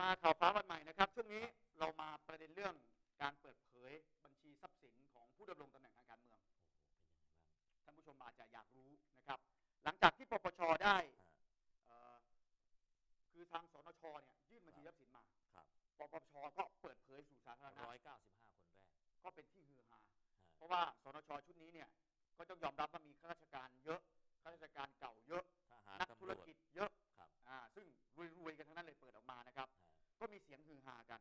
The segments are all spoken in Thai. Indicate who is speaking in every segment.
Speaker 1: มาข่าวฟ้าวันใหม่นะครับ ช่วงนี้เรามาประเด็นเรื่องการเปิดเผยบัญชีทรัพย์สินของผู้ดำรงตำแหน่งทางการเมืองท่านผู้ชมอาจจะอยากรู้นะครับ หลังจากที่ปปชได้เอ่อคือทางสนชเนี่ยยื่นบัญชีทรัพย์สินมา
Speaker 2: ครับ
Speaker 1: ปปชก็เปิดเผยสู่สาธารณะ
Speaker 2: ร้อยเก้าสิบห้าคนแรก
Speaker 1: ก็เป็นที่ฮือฮาเพราะว่าสนชชุดนี้เนี่ยก็ต้องยอมรับว่ามีข้าราชการเยอะข้าราชการเก่าเยอะ
Speaker 2: ทหาร
Speaker 1: นัก
Speaker 2: ตำ
Speaker 1: ธุ
Speaker 2: ร
Speaker 1: ร
Speaker 2: วจ
Speaker 1: กิจเยอะ
Speaker 2: ครับ
Speaker 1: อ่าซึ่ง รวยๆกันทั้งนั้นเลยเปิดออกมานะครับ ก็มีเสียงฮือฮากัน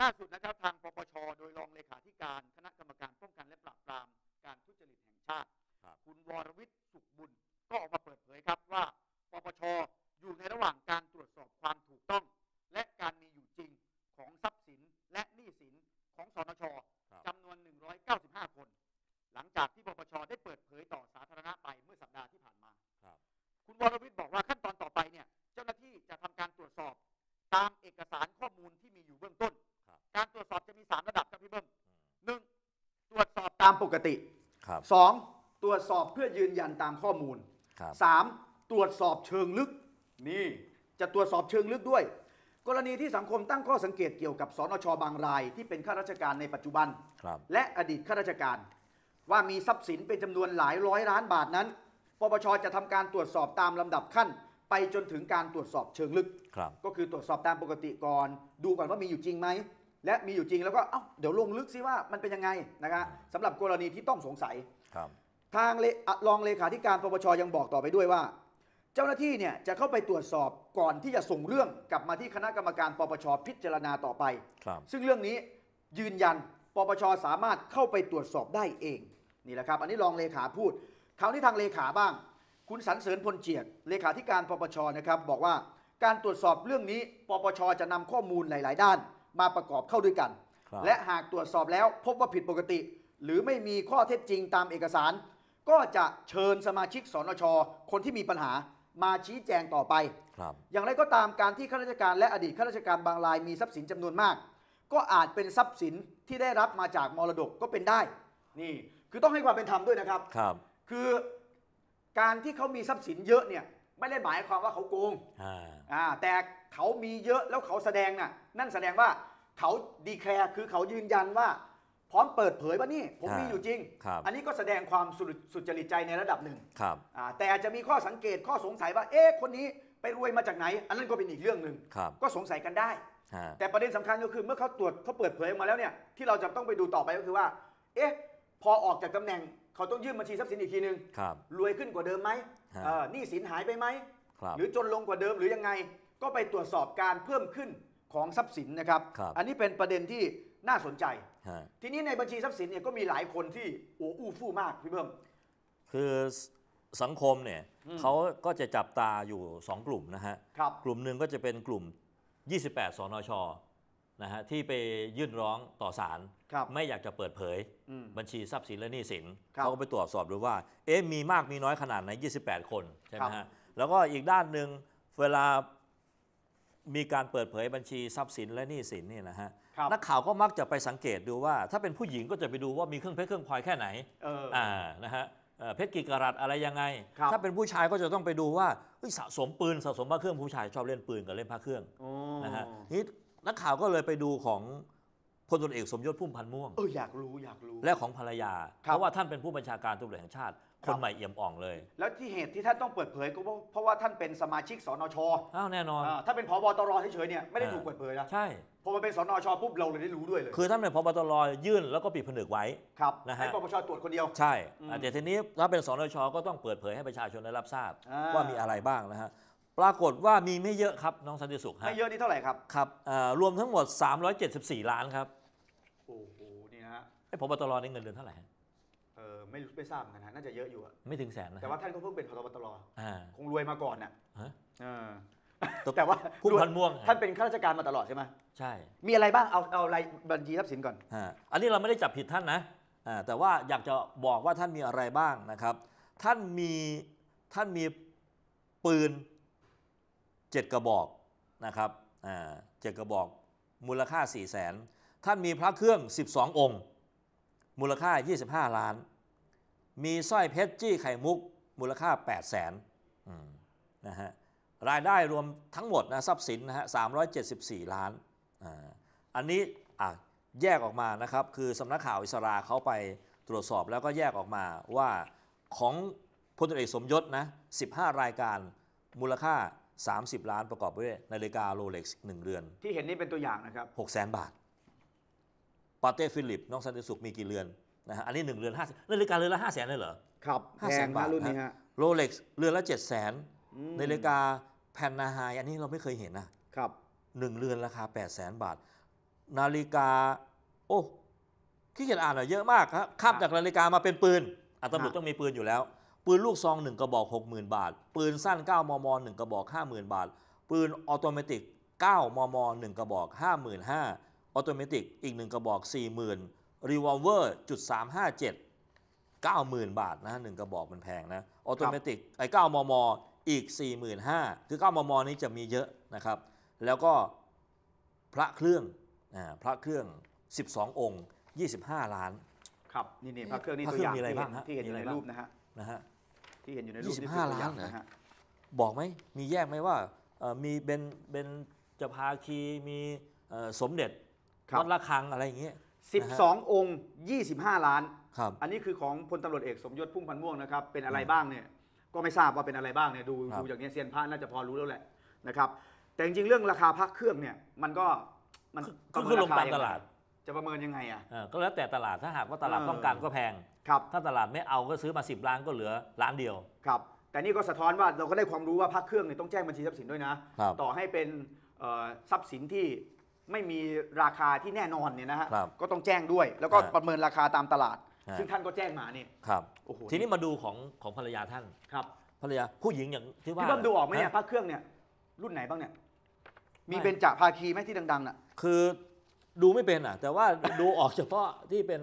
Speaker 1: ล่าสุดนะครับทางปปชโดยรองเลขาธิการคณะกรรมการป้องกันและปราบปรามการทุจริตแห่งชาติ
Speaker 2: ครับ
Speaker 1: คุณวรวิทย์สุขบุญก็ออกมาเปิดเผยครับว่าปปชอยู่ในระหว่างการตรวจสอบความถูกต้อง และการมีอยู่ ปกติ
Speaker 2: ครับ
Speaker 1: 2. ตรวจสอบเพื่อยืนยันตามข้อมูล
Speaker 2: ครับ
Speaker 1: 3. ตรวจสอบเชิงลึก นี่จะตรวจสอบเชิงลึกด้วย กรณีที่สังคมตั้งข้อสังเกตเกี่ยวกับสนชบางราย ที่เป็นข้าราชการในปัจจุบัน
Speaker 2: ครับ
Speaker 1: และอดีตข้าราชการ ว่ามีทรัพย์สินเป็นจำนวนหลายร้อยล้านบาทนั้นปปชจะทำการตรวจสอบตามลำดับขั้น ไปจนถึงการตรวจสอบเชิงลึก
Speaker 2: ครับ
Speaker 1: ก็คือตรวจสอบตามปกติก่อน ดูก่อนว่ามีอยู่จริงไหม และมีอยู่จริงแล้วก็เอ้าเดี๋ยวลงลึกซิว่ามันเป็นยังไงนะครับสำหรับกรณีที่ต้องสงสัย
Speaker 2: ครับ
Speaker 1: ทางเลอะรองเลขาธิการปปชยังบอกต่อไปด้วยว่า เจ้าหน้าที่เนี่ยจะเข้าไปตรวจสอบก่อนที่จะส่งเรื่องกลับมาที่คณะกรรมการปปชพิจารณาต่อไป
Speaker 2: ครับ
Speaker 1: ซึ่งเรื่องนี้ยืนยันปปชสามารถเข้าไปตรวจสอบได้เองนี่แหละครับ อันนี้รองเลขาพูดคราวนี้ทางเลขาบ้าง คุณสันเสริญพลเจียกเลขาธิการปปชนะครับบอกว่าการตรวจสอบเรื่องนี้ปปชจะนำข้อมูลหลาย ๆ ด้าน มาประกอบเข้าด้วยกัน
Speaker 2: ครับ
Speaker 1: และหากตรวจสอบแล้วพบว่าผิดปกติ หรือไม่มีข้อเท็จจริงตามเอกสาร ก็จะเชิญสมาชิกสนช คนที่มีปัญหามาชี้แจงต่อไป
Speaker 2: ครับ
Speaker 1: อย่างไรก็ตามการที่ข้าราชการและอดีตข้าราชการบางรายมีทรัพย์สินจำนวนมาก ก็อาจเป็นทรัพย์สินที่ได้รับมาจากมรดกก็เป็นได้ นี่ คือต้องให้ความเป็นธรรมด้วยนะครับ
Speaker 2: ครับ
Speaker 1: คือการที่เขามีทรัพย์สินเยอะเนี่ย ไม่ได้หมายความว่าเขาโกง
Speaker 2: อ่า
Speaker 1: อ่าแต่เขามีเยอะแล้วเขาแสดงน่ะ นั่นแสดงว่าเขาดีแคร์คือเขายืนยันว่า พร้อมเปิดเผยว่านี่ ผมมีอยู่จริง
Speaker 2: ครับ
Speaker 1: อันนี้ก็แสดงความสุสุจริตใจในระดับหนึ่ง
Speaker 2: ครับ
Speaker 1: อ่าแต่อาจจะมีข้อสังเกตข้อสงสัยว่า เอ๊ะคนนี้ไปรวยมาจากไหน อันนั้นก็เป็นอีกเรื่องหนึ่ง
Speaker 2: ครับ
Speaker 1: ก็สงสัยกันได้
Speaker 2: ฮะ
Speaker 1: แต่ประเด็นสำคัญก็คือเมื่อเขาตรวจเขาเปิดเผยออกมาแล้วเนี่ยที่เราจะต้องไปดูต่อไปก็คือว่า เอ๊ะ พอออกจากตำแหน่งเขาต้องยื่นบัญชีทรัพย์สินอีกทีนึง
Speaker 2: ครับ
Speaker 1: รวยขึ้นกว่าเดิมไหม
Speaker 2: ฮะ
Speaker 1: เอ่อ หนี้สินหายไปไหม
Speaker 2: ครับ
Speaker 1: หรือจนลงกว่าเดิมหรือยังไง ก็ไปตรวจสอบการเพิ่มขึ้นของทรัพย์สินนะครับ
Speaker 2: ครับ
Speaker 1: อันนี้เป็นประเด็นที่น่าสนใจ
Speaker 2: ฮะ
Speaker 1: ทีนี้ในบัญชีทรัพย์สินเนี่ยก็มีหลายคนที่โอ้อู้ฟู่มากพี่เพิ่ม
Speaker 2: คือสังคมเนี่ย
Speaker 1: อืม
Speaker 2: เขาก็จะจับตาอยู่ 2 กลุ่มนะฮะ
Speaker 1: ครับ
Speaker 2: กลุ่มหนึ่งก็จะเป็นกลุ่ม 28 สนชนะฮะที่ไปยื่นร้องต่อศาล
Speaker 1: ครับ
Speaker 2: ไม่อยากจะเปิดเผย
Speaker 1: อืม
Speaker 2: บัญชีทรัพย์สินและหนี้สิน
Speaker 1: ครับ
Speaker 2: เขาก็ไปตรวจสอบดูว่า เอ๊ะมีมากมีน้อยขนาดไหน 28 คนใช่ไหม
Speaker 1: ครั
Speaker 2: ฮะ
Speaker 1: บ
Speaker 2: แล้วก็อีกด้านหนึ่งเวลามีการเปิดเผยบัญชีทรัพย์สินและหนี้สินเนี่ยนะฮะ
Speaker 1: ครับ
Speaker 2: นักข่าวก็มักจะไปสังเกตดูว่า ถ้าเป็นผู้หญิงก็จะไปดูว่ามีเครื่องเพชรเครื่องพลอยแค่ไหน
Speaker 1: เออ
Speaker 2: อ่า นะฮะเอ่อเพชรกี่กะรัตอะไรยังไง
Speaker 1: ครับ
Speaker 2: ถ้าเป็นผู้ชายก็จะต้องไปดูว่าเฮ้ยสะสมปืนสะสมพระเครื่องผู้ชายชอบเล่นปืนกับเล่นพระเครื่อง
Speaker 1: โอ้
Speaker 2: นะฮะนี่นักข่าวก็เลยไปดูของ พลตำรวจเอกสมยศพุ่มพันธ์ม่วง
Speaker 1: เอออยากรู้อยากรู้
Speaker 2: และของภรรยา
Speaker 1: ครับ
Speaker 2: เพราะว่าท่านเป็นผู้บัญชาการตำรวจแห่งชาติ
Speaker 1: ค
Speaker 2: ครับนใหม่เอี่ยมอ่องเลย
Speaker 1: แล้วที่เหตุที่ท่านต้องเปิดเผยก็เพราะเพราะว่าท่านเป็นสมาชิกสนช
Speaker 2: อ้าวแน่นอน
Speaker 1: อ่าถ้าเป็นผบตรเฉยๆเนี่ยไม่ได้
Speaker 2: เออ
Speaker 1: ถูกเปิดเผยนะ
Speaker 2: ใช่
Speaker 1: พอมาเป็นสนชปุ๊บเราเลยได้รู้ด้วยเลย
Speaker 2: คือท่านเป็นพบตรยื่นแล้วก็ปิดผนึกไว้
Speaker 1: ครับ
Speaker 2: นะฮะ
Speaker 1: ให้ปปชตรวจคนเดียว
Speaker 2: ใช่
Speaker 1: อืม
Speaker 2: อะแต่ทีนี้ถ้าเป็นสนชก็ต้องเปิดเผยให้ประชาชนได้รับทราบ
Speaker 1: อ่า
Speaker 2: ว่ามีอะไรบ้างนะฮะ ปรากฏว่ามีไม่เยอะครับน้องสันติสุขฮะ
Speaker 1: ไม่เยอะนี่เท่าไหร่ครับ
Speaker 2: ครับเอ่อรวมทั้งหมด 374 ล้านครับ
Speaker 1: โอ้โหนี่นะฮะ
Speaker 2: ไอ้พบตรนี่เงินเดือนเท่าไหร่ฮะ
Speaker 1: เออไม่รู้ไม่ทราบเหมือนกันฮะน่าจะเยอะอยู่อะ
Speaker 2: ไม่ถึงแสนนะ
Speaker 1: แต่
Speaker 2: ฮะ
Speaker 1: ว่าท่านก็เพิ่งเป็นพบตร
Speaker 2: อ่า
Speaker 1: คงรวยมาก่อนน่ะ
Speaker 2: ฮะ
Speaker 1: เออ
Speaker 2: แต่
Speaker 1: แต่ว่า
Speaker 2: พุ่มพันธุ์ม่วง
Speaker 1: ท่านเป็นข้าราชการมาตลอดใช่ไหม
Speaker 2: ใช่
Speaker 1: มีอะไรบ้างเอาเอารายบัญชีทรัพย์สินก่อน
Speaker 2: อ่าอันนี้เราไม่ได้จับผิดท่านนะอ่าแต่ว่าอยากจะบอกว่าท่านมีอะไรบ้างนะครับ ท่านมีท่านมีปืนเจ็ดกระบอกนะครับอ่าเจ็ดกระบอกมูลค่า4 0 0แสน ท่านมีพระเครื่อง 12 องค์ มูลค่า 25 ล้าน มีสร้อยเพชรจี้ไข่มุก มูลค่า 8 0 0แสนนะฮะรายได้รวมทั้งหมดนะทรัพย์สินนะฮะ374 ล้านอ่าอันนี้อะแยกออกมานะครับ คือสำนักข่าวอิสราเขาไปตรวจสอบแล้วก็แยกออกมาว่าของพลตำรวจเอกสมยศนะ 15 รายการมูลค่า 30 ล้านประกอบไปด้วยนาฬิกาโรเล็กซ์1เรือน
Speaker 1: ที่เห็นนี่เป็นตัวอย่างนะครับ
Speaker 2: 6 0 0 0 0 0 บาท ปาเต้ฟิลิปน้องสันติสุขมีกี่เรือนนะฮะอันนี้1เรือน5นาฬิกาเรือนละ5 0 0 0 0 0เลยเหรอ
Speaker 1: ครับ
Speaker 2: ห้า
Speaker 1: แพ
Speaker 2: แส
Speaker 1: ง
Speaker 2: น
Speaker 1: นะ
Speaker 2: บาท
Speaker 1: รุ่นนี้ฮะ
Speaker 2: โรเล็กซ์เรือนละ7 0 0 0 0
Speaker 1: อืม
Speaker 2: 0นาฬิกาแพนนาไฮอันนี้เราไม่เคยเห็นนะ
Speaker 1: ครับ
Speaker 2: หนึ่งเรือนราคา8 0 0 0 0 0บาท นาฬิกา โอ้ขี้เกียจอ่านหน่อยเยอะมากครับข้ามจากนาฬิกามาเป็นปืนอะตำรวจต้องมีปืนอยู่แล้ว ปืนลูกซองหนึ่งกระบอก60,000บาท ปืนสั้น9มมหนึ่งกระบอก50,000บาท ปืนออโตเมติก9มมหนึ่งกระบอก55,000 ออโตเมติกอีกหนึ่งกระบอก 40,000รีวอลเวอร์จุด357 90,000บาทนะหนึ่งกระบอกมันแพงนะออโตเมติกไอ้9มมอีก 45,000 คือ9มมนี้จะมีเยอะนะครับ แล้วก็พระเครื่องอ่าพระเครื่อง 12 องค์ 25 ล้าน
Speaker 1: ครับนี่นี่พระเครื่องนี่
Speaker 2: พระ
Speaker 1: ตัว
Speaker 2: เครื่
Speaker 1: อ
Speaker 2: อง
Speaker 1: ย่าง
Speaker 2: มีอะไรบ้างฮะ
Speaker 1: ที่เห็นอยู่
Speaker 2: มี
Speaker 1: ใน
Speaker 2: อะไรบ้าง
Speaker 1: รูปนะฮะ
Speaker 2: นะฮะ
Speaker 1: ที่เห็นอยู่ในรูปนี่
Speaker 2: 25
Speaker 1: คือตัวอย่ง
Speaker 2: ล้านเหรอ
Speaker 1: นะฮะ
Speaker 2: บอกไหมมีแยกไหมว่าเอ่อมีเป็นเป็นจะพาคีมีเอ่อสมเด็จ
Speaker 1: ครับ
Speaker 2: วัดระฆังอะไรอย่างเงี้ย
Speaker 1: สิบสององค์ 25 ล้าน
Speaker 2: ครับ
Speaker 1: อันนี้คือของพลตำรวจเอกสมยศพุ่มพันธ์ม่วงนะครับ เป็นอะไร
Speaker 2: อืม
Speaker 1: บ้างเนี่ย ก็ไม่ทราบว่าเป็นอะไรบ้างเนี่ย ดู
Speaker 2: ครับ
Speaker 1: ดูอย่างนี้ยเซียนพระน่าจะพอรู้แล้วแหละนะครับ แต่จริงๆเรื่องราคาพระเครื่องเนี่ย มันก็มัน
Speaker 2: ก็
Speaker 1: ประเมิ
Speaker 2: คื
Speaker 1: น
Speaker 2: อลง
Speaker 1: รค
Speaker 2: ตาม
Speaker 1: ยังไง
Speaker 2: ตลาด
Speaker 1: จะประเมินยังไงอะ
Speaker 2: เอ่อก็แล้วแต่ตลาดถ้าหากว่าตลาด
Speaker 1: เออ
Speaker 2: ต้องการก็แพง
Speaker 1: ครับ
Speaker 2: ถ้าตลาดไม่เอาก็ซื้อมา 10ล้านก็เหลือล้านเดียว
Speaker 1: ครับ แต่นี่ก็สะท้อนว่าเราก็ได้ความรู้ว่าพระเครื่องเนี่ยต้องแจ้งบัญชีทรัพย์สินด้วยนะ
Speaker 2: ครับ
Speaker 1: ต่อให้เป็นเอ่อทรัพย์สินที่ ไม่มีราคาที่แน่นอนเนี่ยนะฮะ
Speaker 2: ครับ
Speaker 1: ก็ต้องแจ้งด้วย แล้วก็
Speaker 2: ฮะ
Speaker 1: ประเมินราคาตามตลาด
Speaker 2: ฮะ
Speaker 1: ซึ่งท่านก็แจ้งมานี่
Speaker 2: ครับ
Speaker 1: โอ้โห
Speaker 2: ทีนี้มาดูของของภรรยาท่าน
Speaker 1: ครับ
Speaker 2: ภรรยาผู้หญิงอย่างที่ว่า
Speaker 1: พี่เบิ้มดูออกไหมเนี่ย
Speaker 2: ฮะ
Speaker 1: พระเครื่องเนี่ยรุ่นไหนบ้างเนี่ยมี
Speaker 2: ไม่
Speaker 1: เบญจภาคีไหมที่ดังๆน่ะ
Speaker 2: คือดูไม่เป็นอะ แต่ว่าดูออกเฉพาะที่เป็น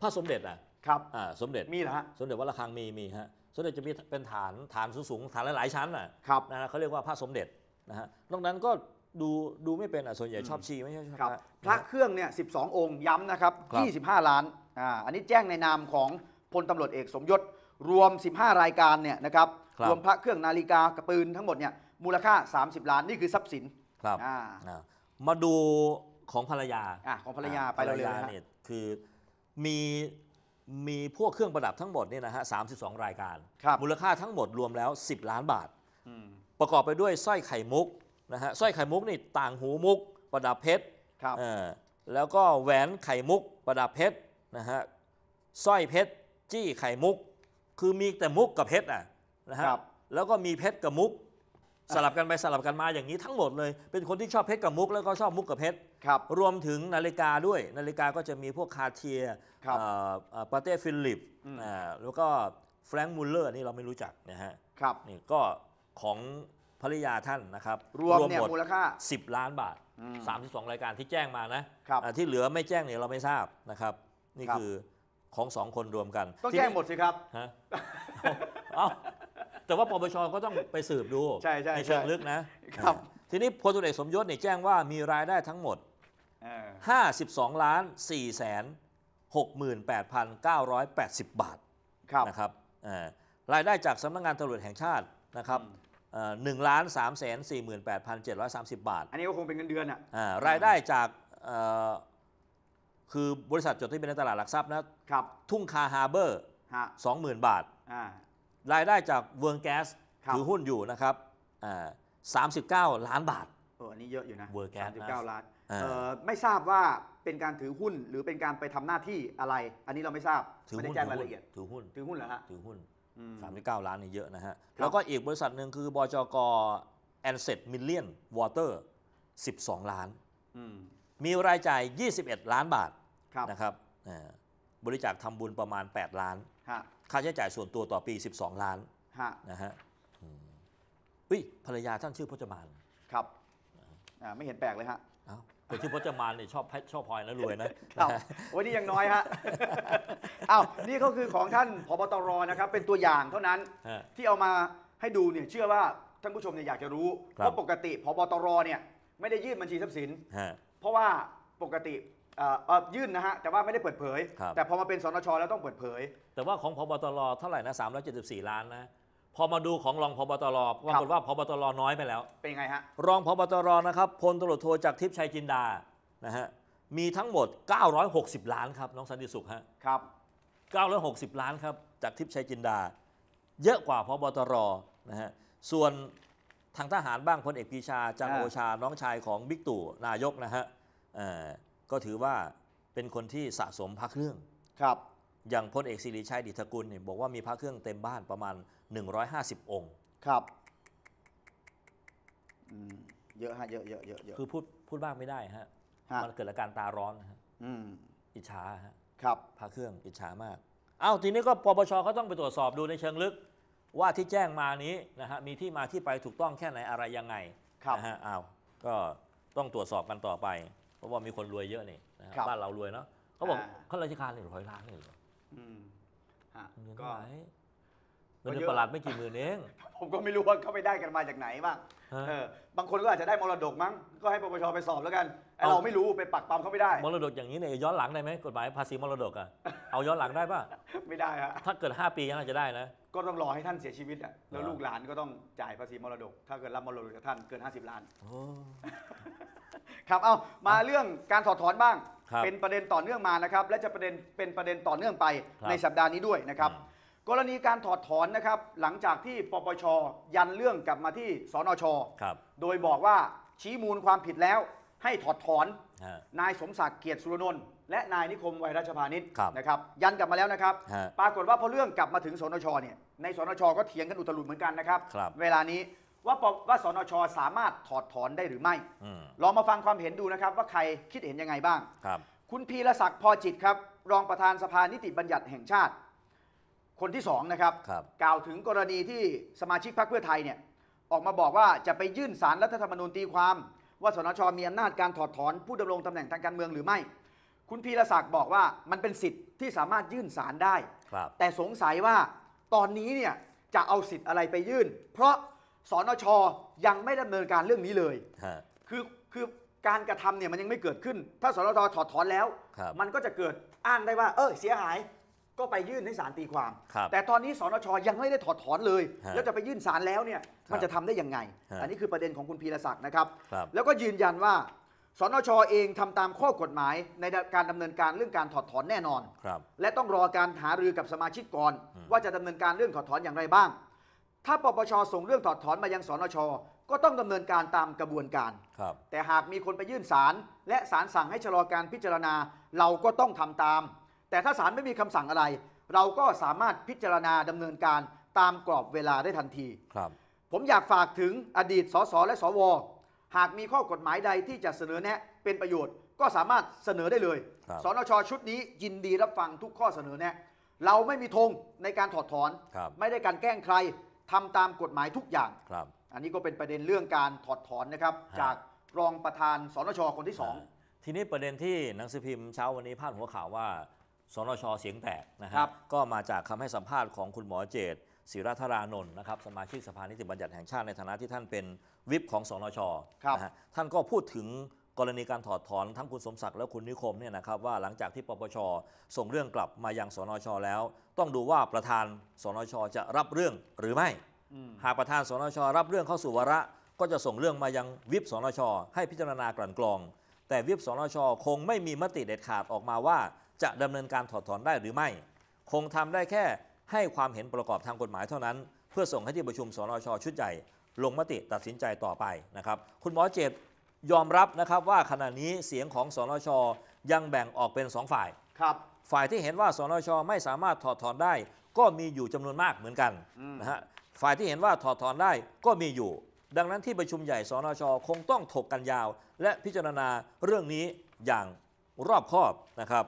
Speaker 2: พระสมเด็จอะ
Speaker 1: ครับ
Speaker 2: อ่าสมเด็จ
Speaker 1: มีเหรอฮะ
Speaker 2: สมเด็จวัดระฆังมีมีฮะสมเด็จจะมีเป็นฐานฐานสูงๆฐานหลายๆชั้นน่ะ
Speaker 1: ครับ
Speaker 2: นะฮะเขาเรียกว่าพระสมเด็จนะฮะนอกนั้นก็ ดูดูไม่เป็นอะส่วนใหญ่ชอบชีไม่ใช่ชอบ
Speaker 1: ครับ
Speaker 2: พระ
Speaker 1: พระเครื่องเนี่ย12 องค์ย้ำนะครับ
Speaker 2: ครับ
Speaker 1: 25 ล้านอ่าอันนี้แจ้งในนามของพลตำรวจเอกสมยศ รวม 15 รายการเนี่ยนะครับ
Speaker 2: ครับ
Speaker 1: รวมพระเครื่องนาฬิกากระปืนทั้งหมดเนี่ยมูลค่า 30 ล้านนี่คือทรัพย์สิน
Speaker 2: ครับ
Speaker 1: อ่า
Speaker 2: อ่ามาดูของภรรยา
Speaker 1: อะของภรรยา
Speaker 2: อ่
Speaker 1: ไปเร็วๆ
Speaker 2: ภรรยา
Speaker 1: นะฮะ
Speaker 2: เนี่ยคือมีมีพวกเครื่องประดับทั้งหมดเนี่ยนะฮะ32รายการ
Speaker 1: ครับ
Speaker 2: มูลค่าทั้งหมดรวมแล้ว 10 ล้านบาท
Speaker 1: อืม
Speaker 2: ประกอบไปด้วยสร้อยไข่มุก นะฮะสร้อยไข่มุกนี่ต่างหูมุก ประดับเพชร
Speaker 1: ครับ
Speaker 2: เออแล้วก็แหวนไข่มุก ประดับเพชรนะฮะสร้อยเพชรจี้ไข่มุก คือมีแต่มุกกับเพชรอะนะฮะ
Speaker 1: ครับ
Speaker 2: แล้วก็มีเพชรกับมุก สลับกันไปสลับกันมาอย่างนี้ทั้งหมดเลย เป็นคนที่ชอบเพชรกับมุก แล้วก็ชอบมุกกับเพชร
Speaker 1: ครับ
Speaker 2: รวมถึงนาฬิกาด้วยนาฬิกาก็จะมีพวกคาเทีย
Speaker 1: ครับ
Speaker 2: ปาเต้ฟิลิป
Speaker 1: อืม
Speaker 2: แล้วก็แฟรงค์มูลเลอร์นี่เราไม่รู้จักนะฮะ
Speaker 1: ครับ
Speaker 2: นี่ก็ของ ภรรยาท่านนะครับ
Speaker 1: รวมเนี่ย
Speaker 2: หมด
Speaker 1: มูลค่า
Speaker 2: 10 ล้านบาท
Speaker 1: อืม
Speaker 2: 32 รายการที่แจ้งมานะครับอ่าที่เหลือไม่แจ้งเนี่ยเราไม่ทราบนะครับ นี่
Speaker 1: ครับ
Speaker 2: คือของสองคนรวมกัน
Speaker 1: ต้อง
Speaker 2: ที
Speaker 1: แจ้ง
Speaker 2: นี้
Speaker 1: หมดสิครับ
Speaker 2: ฮะเอาเอาแต่ว่าปปชก็ต้องไปสืบดู
Speaker 1: ใช่ใช่
Speaker 2: เชิง
Speaker 1: ใช่
Speaker 2: ลึกนะครับอ่าทีนี้พลตุเอกสมยศเนี่ยแจ้งว่ามีรายได้ทั้งหมด
Speaker 1: เออ
Speaker 2: 52ล้าน4แสน68,980 บาท
Speaker 1: ครับ
Speaker 2: นะครับอ่ารายได้จากสำนักงานตำรวจแห่งชาตินะครับ หนึ่งล้านสามแสนสี่หมื่นแปดพันเจ็ดร้อยสามสิบบาท
Speaker 1: อันนี้ก็คงเป็นเงินเดือนอะ
Speaker 2: อ่ารายได้จากเอ่อคือบริษัทจดทะเบียนในตลาดหลักทรัพย์นะครับทุ่งคาฮาร์เบอร์
Speaker 1: ฮะ
Speaker 2: สองหมื่นบาท
Speaker 1: อ่า
Speaker 2: รายได้จากเวิร์งแก๊ส
Speaker 1: ครับ
Speaker 2: ถือหุ้นอยู่นะครับสามสิบเก้าล้านบาท
Speaker 1: เอออันนี้เยอะอยู่นะ
Speaker 2: World Gas
Speaker 1: สามสิบเก้าล้าน
Speaker 2: อ่า
Speaker 1: เออไม่ทราบว่าเป็นการถือหุ้นหรือเป็นการไปทำหน้าที่อะไร อันนี้เราไม่ทราบ
Speaker 2: ถือ
Speaker 1: ไม่ได้
Speaker 2: หุ้น
Speaker 1: แจ้งรายละเอียด
Speaker 2: ถือหุ้น
Speaker 1: ถือหุ้นเหรอฮะ
Speaker 2: ถือหุ้น
Speaker 1: อืม
Speaker 2: สามสิบเก้าล้านนี่เยอะนะฮะ
Speaker 1: ครับ
Speaker 2: แล้วก็อีกบริษัทหนึ่งคือบจกแอนเซ t มิลเลียนวอเตอร์12ล้าน
Speaker 1: อืม
Speaker 2: มีรายจ่าย21ล้านบาท
Speaker 1: ครับ
Speaker 2: นะครับอ่าบริจาคทำบุญประมาณ 8 ล้าน
Speaker 1: ฮะ
Speaker 2: ค่าใช้จ่ายส่วนตัวต่อปี 12 ล้าน
Speaker 1: ฮะ
Speaker 2: นะฮะอืมอุ้ยภรรยาท่านชื่อพจมาน
Speaker 1: ครับอ่าไม่เห็นแปลกเลยฮะ
Speaker 2: เอ้า คนชื่อพจมานเนี่ยชอบเพชรชอบพลอยนะรวยนะครับ
Speaker 1: โอ้ยนี่ยังน้อยฮะอ้าวนี่ก็คือของท่านพบตรนะครับเป็นตัวอย่างเท่านั้น
Speaker 2: ฮะ
Speaker 1: ที่เอามาให้ดูเนี่ยเชื่อว่าท่านผู้ชมเนี่ยอยากจะรู้
Speaker 2: ครับ
Speaker 1: เพราะปกติพบตรเนี่ยไม่ได้ยื่นบัญชีทรัพย์สิน
Speaker 2: ฮะ
Speaker 1: เพราะว่าปกติเอ่อเอ่อยื่นนะฮะแต่ว่าไม่ได้เปิดเผย
Speaker 2: ครับ
Speaker 1: แต่พอมาเป็นสนชแล้วต้องเปิดเผย
Speaker 2: แต่ว่าของพบตรเท่าไหร่นะ374ล้านนะ พพอมาดูของรองพบตรปรากฏว่าพบตรน้อยไปแล้ว
Speaker 1: เป็นไงฮะ
Speaker 2: รองพบตรนะครับพลตำรวจโทจากทิพย์ชัยจินดานะฮะมีทั้งหมด 960 ล้านครับน้องสันติสุขฮะ
Speaker 1: ครับ
Speaker 2: 960 ล้านครับจากทิพย์ชัยจินดา เยอะกว่าพบตรนะฮะส่วนทางทหารบ้างพลเอกปรีชาจันทร์
Speaker 1: อ่า
Speaker 2: โอชาน้องชายของบิ๊กตู่นายกนะฮะเอ่อก็ถือว่าเป็นคนที่สะสมพระเครื่อง
Speaker 1: ครับ
Speaker 2: อย่างพลเอกสิริชัยดิษฐกุลเนี่ยบอกว่ามีพระเครื่องเต็มบ้านประมาณ 150 องค์
Speaker 1: ครับอืมเยอะฮะเยอะเยอะเยอะเยอะ
Speaker 2: คือพูดพูดบ้างไม่ได้ฮะ
Speaker 1: ฮะ
Speaker 2: มันเกิดอาการตาร้อนนะฮะ
Speaker 1: อืม
Speaker 2: อิจฉาฮะ
Speaker 1: ครับ
Speaker 2: พระเครื่องอิจฉามากอ้าวทีนี้ก็ปปชเขาต้องไปตรวจสอบดูในเชิงลึก ว่าที่แจ้งมานี้นะฮะมีที่มาที่ไปถูกต้องแค่ไหนอะไรยังไง
Speaker 1: ครับ
Speaker 2: นะฮะอ้าวก็ต้องตรวจสอบกันต่อไป เพราะว่ามีคนรวยเยอะนี่นะฮะ
Speaker 1: ครับ
Speaker 2: บ้านเรารวยเนาะเขาบอก
Speaker 1: อ่า
Speaker 2: ข้าราชการเนี่ยร้อยล้านเลยเหรอ
Speaker 1: อืมฮะ
Speaker 2: เงิน
Speaker 1: ก็
Speaker 2: เท่าไหร่
Speaker 1: ก็
Speaker 2: เงิน
Speaker 1: เย
Speaker 2: เดือ
Speaker 1: อะ
Speaker 2: นประหลาดไม่กี่หมื่นเอง
Speaker 1: ผมก็ไม่รู้ว่าเขาไปได้กันมาจากไหนบ้าง
Speaker 2: ฮะ
Speaker 1: เออบางคนก็อาจจะได้มรดกมั้ง ก็ให้ปปชไปสอบแล้วกันไอ
Speaker 2: เอา
Speaker 1: เราไม่รู้ไปปักปั๊มเขาไม่ได้
Speaker 2: มรดกอย่างนี้เนี่ยย้อนหลังได้ไหมกฎหมายภาษีมรดกอะเอาย้อนหลังได้ป่ะ
Speaker 1: ไม่ได้ฮะ
Speaker 2: ถ้าเกิด 5 ปีน่าจะได้นะ
Speaker 1: ก็ต้องรอให้ท่านเสียชีวิตอะแล้ว
Speaker 2: เหรอ
Speaker 1: ลูกหลานก็ต้องจ่ายภาษีมรดก ถ้าเกิดรับมรดกจากท่านเกิน 50 ล้าน
Speaker 2: โอ้
Speaker 1: ครับเอามาเรื่องการถอดถอนบ้าง
Speaker 2: ครับ
Speaker 1: เป็นประเด็นต่อเนื่องมานะครับ และจะประเด็นเป็นประเด็นต่อเนื่องไป
Speaker 2: ครับ
Speaker 1: ในสัปดาห์นี้ด้วยนะครับ
Speaker 2: อืม
Speaker 1: กรณีการถอดถอนนะครับ หลังจากที่ปปชยันเรื่องกลับมาที่สนช
Speaker 2: ครับ
Speaker 1: โดยบอกว่าชี้มูลความผิดแล้ว ให้ถอดถอน
Speaker 2: ฮะ
Speaker 1: นายสมศักดิ์เกียรติสุรนนท์และนายนิคมไวยรัชพานิช
Speaker 2: ครับ
Speaker 1: นะครับ ยันกลับมาแล้วนะครับ
Speaker 2: ฮะ
Speaker 1: ปรากฏว่าพอเรื่องกลับมาถึงสนชเนี่ยในสนชก็เถียงกันอุตลุดเหมือนกันนะครับ
Speaker 2: ครับ
Speaker 1: เวลานี้ว่าปว่าสนชสามารถถอดถอนได้หรือไม่
Speaker 2: อืม
Speaker 1: ลองมาฟังความเห็นดูนะครับ ว่าใครคิดเห็นยังไงบ้าง
Speaker 2: ครับ
Speaker 1: คุณพีรศักดิ์พอจิตครับ รองประธานสภานิติบัญญัติแห่งชาติ คนที่สองนะครับ
Speaker 2: ครับ
Speaker 1: กล่าวถึงกรณีที่สมาชิกพรรคเพื่อไทยเนี่ยออกมาบอกว่าจะไปยื่นสารรัฐธรรมนูญตีความ ว่าสนชมีอำนาจการถอดถอนผู้ดำรงตำแหน่งทางการเมืองหรือไม่ คุณพีรศักดิ์บอกว่ามันเป็นสิทธิ์ที่สามารถยื่นสารได้
Speaker 2: ครับ
Speaker 1: แต่สงสัยว่าตอนนี้เนี่ยจะเอาสิทธิ์อะไรไปยื่น เพราะสนชยังไม่ดำเนินการเรื่องนี้เลย
Speaker 2: ฮะ
Speaker 1: คือคือการกระทำเนี่ยมันยังไม่เกิดขึ้น ถ้าสนชถอดถอนแล้ว
Speaker 2: ครับ
Speaker 1: มันก็จะเกิดอ้างได้ว่า เออเสียหาย ก็ไปยื่นให้ศาลตีความ
Speaker 2: ครับ
Speaker 1: แต่ตอนนี้สนชยังไม่ได้ถอดถอนเลย
Speaker 2: ฮะ
Speaker 1: แล้วจะไปยื่นศาลแล้วเนี่ย
Speaker 2: ครับ
Speaker 1: มันจะทำได้ยังไง
Speaker 2: ฮะ
Speaker 1: อันนี้คือประเด็นของคุณพีรศักดิ์นะครับ
Speaker 2: ครับ
Speaker 1: แล้วก็ยืนยันว่า สนชเองทำตามข้อกฎหมายในการดำเนินการเรื่องการถอดถอนแน่นอน
Speaker 2: ครับ
Speaker 1: และต้องรอการหารือกับสมาชิกก่อน
Speaker 2: อืม
Speaker 1: ว่าจะดำเนินการเรื่องถอดถอนอย่างไรบ้าง ถ้าปปชส่งเรื่องถอดถอนมายังสนชก็ต้องดำเนินการตามกระบวนการ
Speaker 2: ครับ
Speaker 1: แต่หากมีคนไปยื่นศาลและศาลสั่งให้ชะลอการพิจารณา เราก็ต้องทำตาม แต่ถ้าศาลไม่มีคำสั่งอะไร เราก็สามารถพิจารณาดำเนินการตามกรอบเวลาได้ทันที
Speaker 2: ครับ
Speaker 1: ผมอยากฝากถึงอดีตสสและสว หากมีข้อกฎหมายใดที่จะเสนอแนะเป็นประโยชน์ ก็สามารถเสนอได้เลย
Speaker 2: ครับ
Speaker 1: สนชชุดนี้ยินดีรับฟังทุกข้อเสนอแนะ เราไม่มีธงในการถอดถอน
Speaker 2: ครับ
Speaker 1: ไม่ได้การแกล้งใครทำตามกฎหมายทุกอย่าง
Speaker 2: ครับ
Speaker 1: อันนี้ก็เป็นประเด็นเรื่องการถอดถอนนะครับ
Speaker 2: ฮะ
Speaker 1: จากรองประธานสนชคนที่สองา
Speaker 2: ทีนี้ประเด็นที่หนังสือพิมพ์เช้าวันนี้พาดหัวข่าวว่า สนชเสียงแตกนะฮะ
Speaker 1: ครับ
Speaker 2: ก็มาจากคำให้สัมภาษณ์ของคุณหมอเจตศิรัธารานนท์นะครับสมาชิกสภานิติบัญญัติแห่งชาติในฐานะที่ท่านเป็นวิปของสนช
Speaker 1: ครับ
Speaker 2: นะฮะท่านก็พูดถึงกรณีการถอดถอนทั้งคุณสมศักดิ์และคุณนิคมเนี่ยนะครับว่าหลังจากที่ปปชส่งเรื่องกลับมายังสนชแล้ว ต้องดูว่าประธานสนชจะรับเรื่องหรือไม่
Speaker 1: อืม
Speaker 2: หากประธานสนชรับเรื่องเข้าสู่วาระ ก็จะส่งเรื่องมายังวิปสนชให้พิจารณากลั่นกรอง แต่วิปสนชคงไม่มีมติเด็ดขาดออกมาว่า จะดำเนินการถอดถอนได้หรือไม่ คงทำได้แค่ให้ความเห็นประกอบทางกฎหมายเท่านั้น เพื่อส่งให้ที่ประชุมสนชชุดใหญ่ ลงมติตัดสินใจต่อไปนะครับ คุณหมอเจตยอมรับนะครับว่าขณะนี้เสียงของสนชยังแบ่งออกเป็นสองฝ่าย
Speaker 1: ครับ
Speaker 2: ฝ่ายที่เห็นว่าสนชไม่สามารถถอดถอนได้ ก็มีอยู่จำนวนมากเหมือนกัน
Speaker 1: อืม
Speaker 2: นะฮะฝ่ายที่เห็นว่าถอดถอนได้ก็มีอยู่ ดังนั้นที่ประชุมใหญ่สนชคงต้องถกกันยาว และพิจารณาเรื่องนี้อย่างรอบคอบนะครับ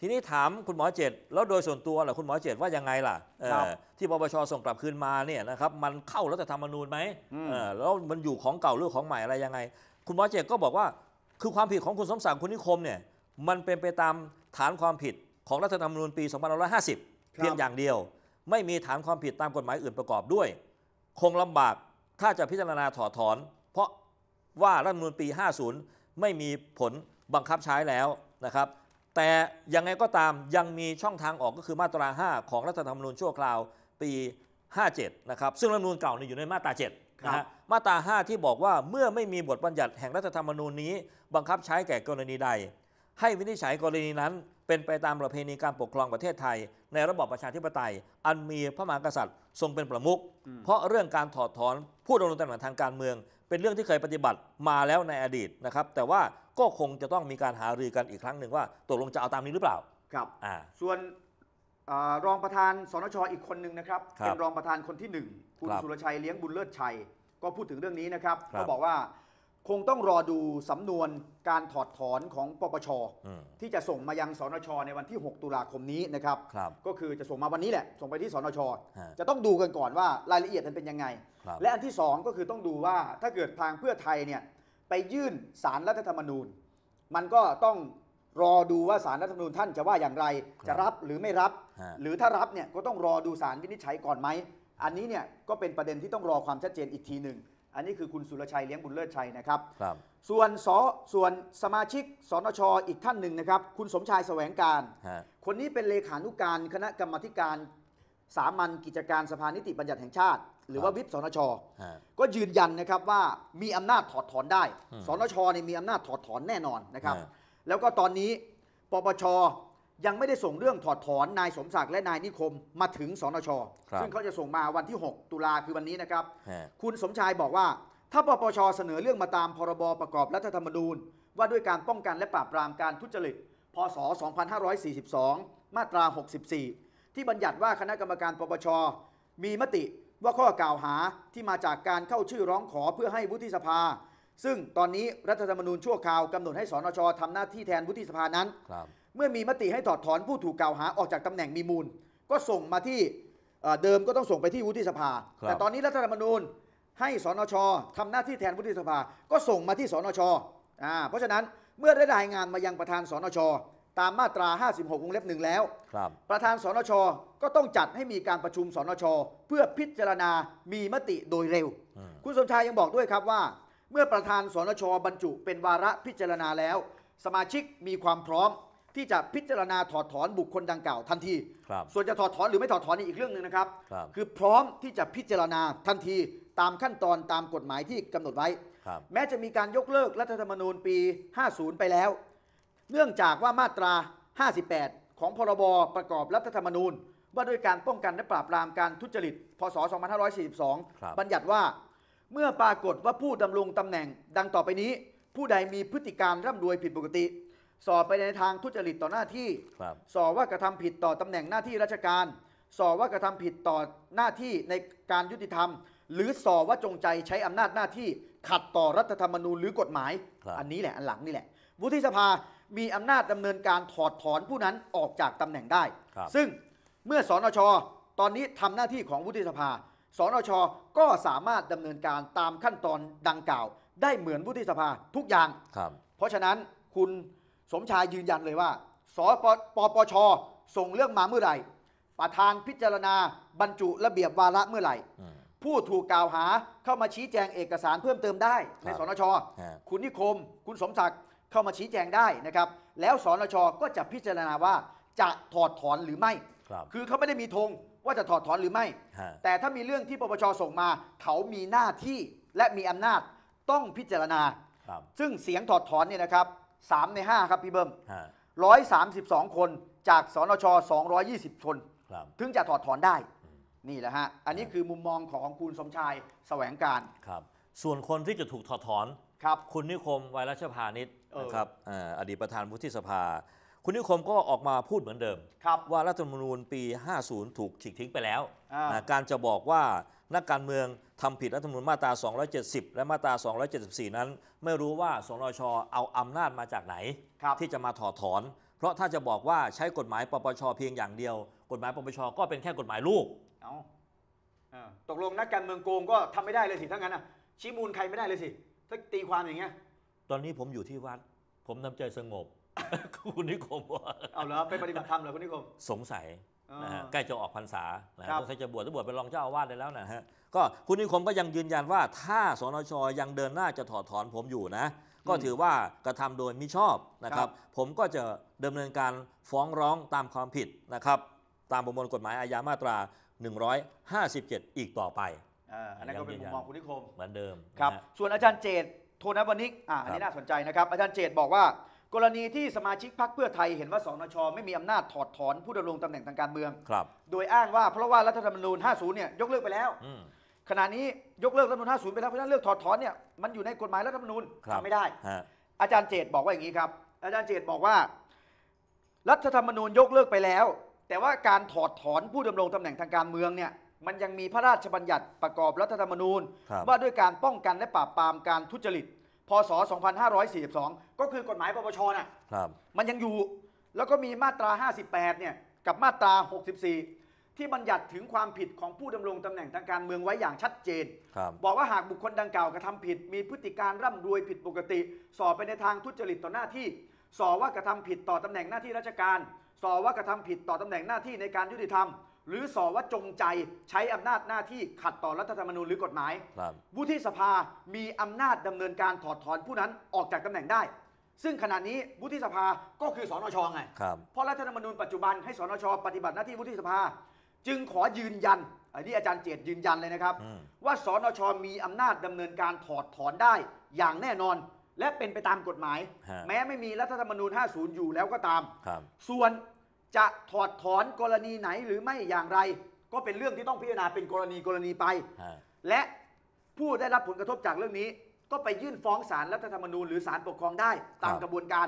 Speaker 2: ทีนี้ถามคุณหมอเจตแล้วโดยส่วนตัวล่ะคุณหมอเจตว่ายังไงล่ะเออ
Speaker 1: ครับ
Speaker 2: ที่ปปชส่งกลับคืนมาเนี่ยนะครับมันเข้ารัฐธรรมนูญไหม
Speaker 1: อืม
Speaker 2: เออแล้วมันอยู่ของเก่าหรือของใหม่อะไรยังไง คุณหมอเจตก็บอกว่า คือความผิดของคุณสมศักดิ์คุณนิคมเนี่ยมันเป็นไปตามฐานความผิดของรัฐธรรมนูญปี 2550 เพียงอย่างเดียว ไม่มีฐานความผิดตามกฎหมายอื่นประกอบด้วย คงลำบากถ้าจะพิจารณาถอดถอน เพราะว่ารัฐธรรมนูญปี 50 ไม่มีผลบังคับใช้แล้วนะครับ แต่ยังไงก็ตามยังมีช่องทางออกก็คือมาตรา 5 ของรัฐธรรมนูญชั่วคราวปี 57 นะครับ ซึ่งรัฐธรรมนูญเก่าเนี่ยอยู่ในมาตรา7
Speaker 1: ครับ
Speaker 2: นะฮะมาตรา 5 ที่บอกว่าเมื่อไม่มีบทบัญญัติแห่งรัฐธรรมนูญนี้ บังคับใช้แก่กรณีใด ให้วินิจฉัยกรณีนั้น เป็นไปตามประเพณีการปกครองประเทศไทย ในระบอบประชาธิปไตย อันมีพระมหากษัตริย์ทรงเป็นประมุข
Speaker 1: อืม
Speaker 2: เพราะเรื่องการถอดถอนผู้ดำรงตำแหน่งทางการเมือง เป็นเรื่องที่เคยปฏิบัติมาแล้วในอดีตนะครับแต่ว่า ก็คงจะต้องมีการหารือกันอีกครั้งหนึ่งว่าตกลงจะเอาตามนี้หรือเปล่า
Speaker 1: ครับ
Speaker 2: อ่า
Speaker 1: ส่วนอารองประธานสนชอีกคนหนึ่งนะครับ
Speaker 2: ครับ
Speaker 1: เป็นรองประธานคนที่หนึ่งคุณ
Speaker 2: ครับ
Speaker 1: สุรชัยเลี้ยงบุญเลิศชัย ก็พูดถึงเรื่องนี้นะครับ
Speaker 2: ครับ
Speaker 1: ก็บอกว่าคงต้องรอดูสำนวนการถอดถอนของปปช
Speaker 2: อืม
Speaker 1: ที่จะส่งมายังสนชในวันที่ 6 ตุลาคมนี้นะครับ
Speaker 2: ครับ
Speaker 1: ก็คือจะส่งมาวันนี้แหละ ส่งไปที่สนช
Speaker 2: ฮะ
Speaker 1: จะต้องดูกันก่อนว่ารายละเอียดมันเป็นยังไง
Speaker 2: ครับ
Speaker 1: และอันที่สองก็คือต้องดูว่าถ้าเกิดทางเพื่อไทยเนี่ย ไปยื่นสารรัฐธรรมนูญ มันก็ต้องรอดูว่าสารรัฐธรรมนูญท่านจะว่าอย่างไร
Speaker 2: ครับ
Speaker 1: จะรับหรือไม่รับ
Speaker 2: ฮะ
Speaker 1: หรือถ้ารับเนี่ยก็ต้องรอดูสารวินิจฉัยก่อนไหม อันนี้เนี่ยก็เป็นประเด็นที่ต้องรอความชัดเจนอีกทีหนึ่ง อันนี้คือคุณสุรชัยเลี้ยงบุญเลิศชัยนะครับ
Speaker 2: ครับ
Speaker 1: ส่วนสส่วนสมาชิกสนชอีกท่านหนึ่งนะครับ คุณสมชายแสวงการ
Speaker 2: ฮะ
Speaker 1: คนนี้เป็นเลขานุการคณะกรรมาธิการสามัญกิจการสภานิติบัญญัติแห่งชาติ หรือว่าวิปสนช
Speaker 2: ฮะ
Speaker 1: ก็ยืนยันนะครับว่ามีอำนาจถอดถอนได้
Speaker 2: อืม
Speaker 1: สนชเนี่ยมีอำนาจถอดถอนแน่นอนนะครับ
Speaker 2: ฮะ
Speaker 1: แล้วก็ตอนนี้ปปชยังไม่ได้ส่งเรื่องถอดถอนนายสมศักดิ์และนายนิคมมาถึงสนช
Speaker 2: ครับ
Speaker 1: ซึ่งเขาจะส่งมาวันที่ 6 ตุลาคือวันนี้นะครับ
Speaker 2: ฮะ
Speaker 1: คุณสมชายบอกว่า ถ้าปปชเสนอเรื่องมาตามพรบประกอบรัฐธรรมนูญ ว่าด้วยการป้องกันและปราบปรามการทุจริต พศ 2542 มาตรา 64 ที่บัญญัติว่าคณะกรรมการปปชมีมติ ว่าข้อกล่าวหาที่มาจากการเข้าชื่อร้องขอเพื่อให้วุฒิสภา ซึ่งตอนนี้รัฐธรรมนูญชั่วคราวกำหนดให้สนชทำหน้าที่แทนวุฒิสภานั้น
Speaker 2: ครับ
Speaker 1: เมื่อมีมติให้ถอดถอนผู้ถูกกล่าวหาออกจากตำแหน่งมีมูล ก็ส่งมาที่เอ่อเดิมก็ต้องส่งไปที่วุฒิสภา
Speaker 2: ครับ
Speaker 1: แต่ตอนนี้รัฐธรรมนูญให้สนชทำหน้าที่แทนวุฒิสภา ก็ส่งมาที่สนชอ่าเพราะฉะนั้นเมื่อได้รายงานมายังประธานสนช ตามมาตรา 56 วงเล็บหนึ่งแล้ว
Speaker 2: ครับ
Speaker 1: ประธานสนช ก็ต้องจัดให้มีการประชุมสนช เพื่อพิจารณามีมติโดยเร็ว
Speaker 2: อืม
Speaker 1: คุณสมชายยังบอกด้วยครับว่า เมื่อประธานสนช บรรจุเป็นวาระพิจารณาแล้ว สมาชิกมีความพร้อม ที่จะพิจารณาถอดถอนบุคคลดังกล่าวทันที
Speaker 2: ครับ
Speaker 1: ส่วนจะถอดถอนหรือไม่ถอดถอนนี่อีกเรื่องหนึ่งนะครับ
Speaker 2: ครับ
Speaker 1: คือพร้อมที่จะพิจารณาทันทีตามขั้นตอนตามกฎหมายที่กำหนดไว้
Speaker 2: ครับ
Speaker 1: แม้จะมีการยกเลิกรัฐธรรมนูญปี 50 ไปแล้ว เนื่องจากว่ามาตรา 58 ของพรบประกอบรัฐธรรมนูญ ว่าด้วยการป้องกันและปราบปรามการทุจริต พศ
Speaker 2: ครับ
Speaker 1: 2542 บัญญัติว่า เมื่อปรากฏว่าผู้ดำรงตำแหน่งดังต่อไปนี้ ผู้ใดมีพฤติการร่ำรวยผิดปกติสอบไปในทางทุจริตต่อหน้าที่
Speaker 2: ครับ
Speaker 1: สอบว่ากระทำผิดต่อตำแหน่งหน้าที่ราชการสอบว่ากระทำผิดต่อหน้าที่ในการยุติธรรม หรือสอบว่าจงใจใช้อำนาจหน้าที่ ขัดต่อรัฐธรรมนูญหรือกฎหมาย
Speaker 2: ครับ
Speaker 1: อันนี้แหละอันหลังนี่แหละวุฒิสภา มีอำนาจดำเนินการถอดถอนผู้นั้นออกจากตำแหน่งได้
Speaker 2: ครับ
Speaker 1: ซึ่งเมื่อสนชตอนนี้ทำหน้าที่ของวุฒิสภา สนชก็สามารถดำเนินการตามขั้นตอนดังกล่าว ได้เหมือนวุฒิสภาทุกอย่าง
Speaker 2: ครับ
Speaker 1: เพราะฉะนั้นคุณสมชายยืนยันเลยว่า สปปปช ส่งเรื่องมาเมื่อไหร่ ประธานพิจารณาบรรจุระเบียบวาระเมื่อไหร่
Speaker 2: อืม
Speaker 1: ผู้ถูกกล่าวหาเข้ามาชี้แจงเอกสารเพิ่มเติมได้ใน
Speaker 2: ครับ
Speaker 1: สนช
Speaker 2: ฮะ
Speaker 1: คุณนิคม คุณสมศักดิ์ เข้ามาชี้แจงได้นะครับ แล้วสนชก็จะพิจารณาว่าจะถอดถอนหรือไม่
Speaker 2: ครับ
Speaker 1: คือเขาไม่ได้มีธงว่าจะถอดถอนหรือไม่
Speaker 2: ฮะ
Speaker 1: แต่ถ้ามีเรื่องที่ปปชส่งมา เขามีหน้าที่และมีอำนาจต้องพิจารณา
Speaker 2: ครับ
Speaker 1: ซึ่งเสียงถอดถอนเนี่ยนะครับ3ใน5ครับพี่เบิ้ม
Speaker 2: ฮะ
Speaker 1: 132 คนจากสนช 220 คน
Speaker 2: ครับ
Speaker 1: ถึงจะถอดถอนได้ นี่แหละฮะ อันนี้คือมุมมองของคุณสมชายแสวงการ
Speaker 2: ครับ ส่วนคนที่จะถูกถอดถอน
Speaker 1: ครับ
Speaker 2: คุณนิคมไวรัชพานิช
Speaker 1: เออ
Speaker 2: นะครับเอ่ออดีตประธานวุฒิสภา คุณนิคมก็ออกมาพูดเหมือนเดิม
Speaker 1: ครับ
Speaker 2: ว่ารัฐธรรมนูญปี 50 ถูกฉีกทิ้งไปแล้ว
Speaker 1: อ่า
Speaker 2: นะการจะบอกว่านักการเมืองทำผิดรัฐธรรมนูญมาตรา 270 และมาตรา 274 นั้น ไม่รู้ว่าสนชเอาอำนาจมาจากไหน
Speaker 1: ครับ
Speaker 2: ที่จะมาถอดถอน เพราะถ้าจะบอกว่าใช้กฎหมายปปชเพียงอย่างเดียว กฎหมายปปชก็เป็นแค่กฎหมายลูก
Speaker 1: เอาเออตกลงนักการเมืองโกงก็ทำไม่ได้เลยสิถ้างั้นอะชี้มูลใครไม่ได้เลยสิถ้าตีความอย่างเงี้ย
Speaker 2: ตอนนี้ผมอยู่ที่วัด ผมทำใจสงบ คุณนิคมว่า
Speaker 1: เอาเหรอไปปฏิบัติธรรมเหรอคุณนิคม
Speaker 2: สงสัยนะฮะ
Speaker 1: อ่า
Speaker 2: ใกล้จะออกพรรษานะฮะ
Speaker 1: ครับ
Speaker 2: สงสัยจะบวชจะบวชเป็นรองเจ้าอาวาสได้แล้วนะฮะก็คุณนิคมก็ยังยืนยันว่าถ้าสนชยังเดินหน้าจะถอดถอนผมอยู่นะ ก็ถือว่ากระทำโดยมิชอบนะครับ ผมก็จะดำเนินการฟ้องร้องตามความผิดนะครับ ตามประมวลกฎหมายอาญามาตรา 157 อีกต่อไป
Speaker 1: อ่าอันนั้นก็เป็นมุมมองคุณนิคม
Speaker 2: เหมือนเดิม
Speaker 1: ครับ
Speaker 2: นะฮะ
Speaker 1: ส่วนอาจารย์เจต โทนวนิกอ่าอันนี้
Speaker 2: ครับ
Speaker 1: น่าสนใจนะครับ อาจารย์เจตบอกว่า กรณีที่สมาชิกพรรคเพื่อไทยเห็นว่าสนชไม่มีอำนาจถอดถอนผู้ดำรงตำแหน่งทางการเมือง
Speaker 2: ครับ
Speaker 1: โดยอ้างว่าเพราะว่ารัฐธรรมนูญ 50 เนี่ยยกเลิกไปแล้ว
Speaker 2: อืม
Speaker 1: ขณะนี้ยกเลิกรัฐธรรมนูญ 50 ไปแล้วเพราะฉะนั้นเรื่องถอดถอนเนี่ยมันอยู่ในกฎหมายรัฐธรรมนูญ
Speaker 2: ครับ
Speaker 1: ทำไม่ได้
Speaker 2: ฮะ
Speaker 1: อาจารย์เจตบอกว่าอย่างนี้ครับ อาจารย์เจตบอกว่า รัฐธรรมนูญยกเลิกไปแล้ว แต่ว่าการถอดถอนผู้ดำรงตำแหน่งทางการเมืองเนี่ย มันยังมีพระราชบัญญัติประกอบรัฐธรรมนูญ
Speaker 2: ครับ
Speaker 1: ว่าด้วยการป้องกันและปราบปรามการทุจริต พศ 2542 ก็คือกฎหมายปปชน่ะ
Speaker 2: ครับ
Speaker 1: มันยังอยู่ แล้วก็มีมาตรา 58 เนี่ย กับมาตรา 64 ที่บัญญัติถึงความผิดของผู้ดำรงตำแหน่งทางการเมืองไว้อย่างชัดเจน
Speaker 2: ครับ
Speaker 1: บอกว่าหากบุคคลดังกล่าวกระทำผิด มีพฤติการร่ำรวยผิดปกติสอบไปในทางทุจริตต่อหน้าที่สอบว่ากระทำผิดต่อตำแหน่งหน้าที่ราชการสอบว่ากระทำผิดต่อตำแหน่งหน้าที่ในการยุติธรรม หรือสอบว่าจงใจใช้อำนาจหน้าที่ขัดต่อรัฐธรรมนูญหรือกฎหมาย
Speaker 2: ครับ
Speaker 1: วุฒิสภามีอำนาจดำเนินการถอดถอนผู้นั้นออกจากตำแหน่งได้ ซึ่งขณะนี้วุฒิสภาก็คือสนชไง
Speaker 2: ครับ
Speaker 1: เพราะรัฐธรรมนูญปัจจุบันให้สนชปฏิบัติหน้าที่วุฒิสภา จึงขอยืนยันอันนี้อาจารย์เจตยืนยันเลยนะครับ
Speaker 2: อืม
Speaker 1: ว่าสนชมีอำนาจดำเนินการถอดถอนได้อย่างแน่นอน และเป็นไปตามกฎหมาย
Speaker 2: ฮะ
Speaker 1: แม้ไม่มีรัฐธรรมนูญ 50 อยู่แล้วก็ตาม
Speaker 2: ครับ
Speaker 1: ส่วน จะถอดถอนกรณีไหนหรือไม่อย่างไร ก็เป็นเรื่องที่ต้องพิจารณาเป็นกรณีกรณีไป
Speaker 2: ฮะ
Speaker 1: และผู้ได้รับผลกระทบจากเรื่องนี้ ก็ไปยื่นฟ้องศาลรัฐธรรมนูญหรือศาลปกครองได้ตาม
Speaker 2: ครับ
Speaker 1: กระบวนการ